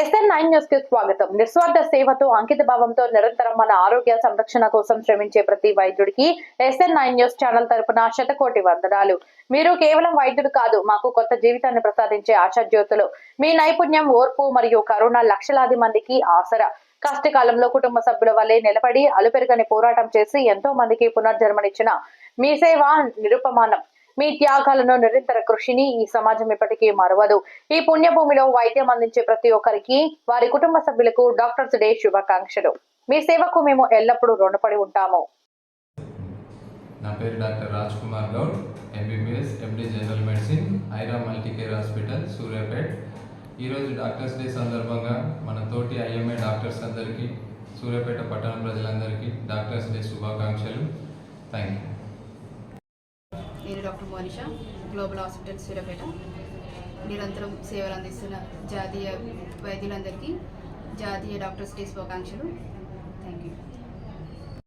SN nine న్యూస్కి స్వాగతం. నిస్వార్థ సేవతో అంకిత భావంతో నిరంతరం మన ఆరోగ్య సంరక్షణ కోసం శ్రమించే ప్రతి వైద్యుడికి ఎస్ఎన్ నైన్ న్యూస్ ఛానల్ తరపున శతకోటి వందనాలు. మీరు కేవలం వైద్యుడు కాదు మాకు కొత్త జీవితాన్ని ప్రసాదించే ఆశాజ్యోతులు. మీ నైపుణ్యం ఓర్పు మరియు కరోనా లక్షలాది మందికి ఆసరా. కష్టకాలంలో కుటుంబ సభ్యుల వల్లే నిలబడి అలుపెరగని పోరాటం చేసి ఎంతో మందికి పునర్జన్మనిచ్చిన మీ సేవ నిరుపమానం. మీ త్యాగాలను నిరంతర కృషిని ఈ సమాజం ఇప్పటికీ మరవదు. ఈ పుణ్యభూమిలో వైద్యం అందించే ప్రతి ఒక్కరికి వారి కుటుంబ సభ్యులకు డాక్టర్స్ డే శుభాకాంక్షలు. మీ సేవకు మేము ఎల్లప్పుడూ రుణపడి ఉంటాము. నా పేరు doctor Raj Kumar Goud MBBS MD general medicine Aira multicare hospital Suryapet. ఈరోజు డాక్టర్స్ డే సందర్భంగా మన తోటి ఐఎంఏ డాక్టర్స్ అందరికీ సూర్యాపేట పట్టణ ప్రజలందరికీ డాక్టర్స్ డే శుభాకాంక్షలు. థ్యాంక్ యూ నేను doctor Monisha global hospital Suryapet. నిరంతరం సేవలు అందిస్తున్న జాతీయ వైద్యులందరికీ జాతీయ డాక్టర్స్ డే శుభాకాంక్షలు.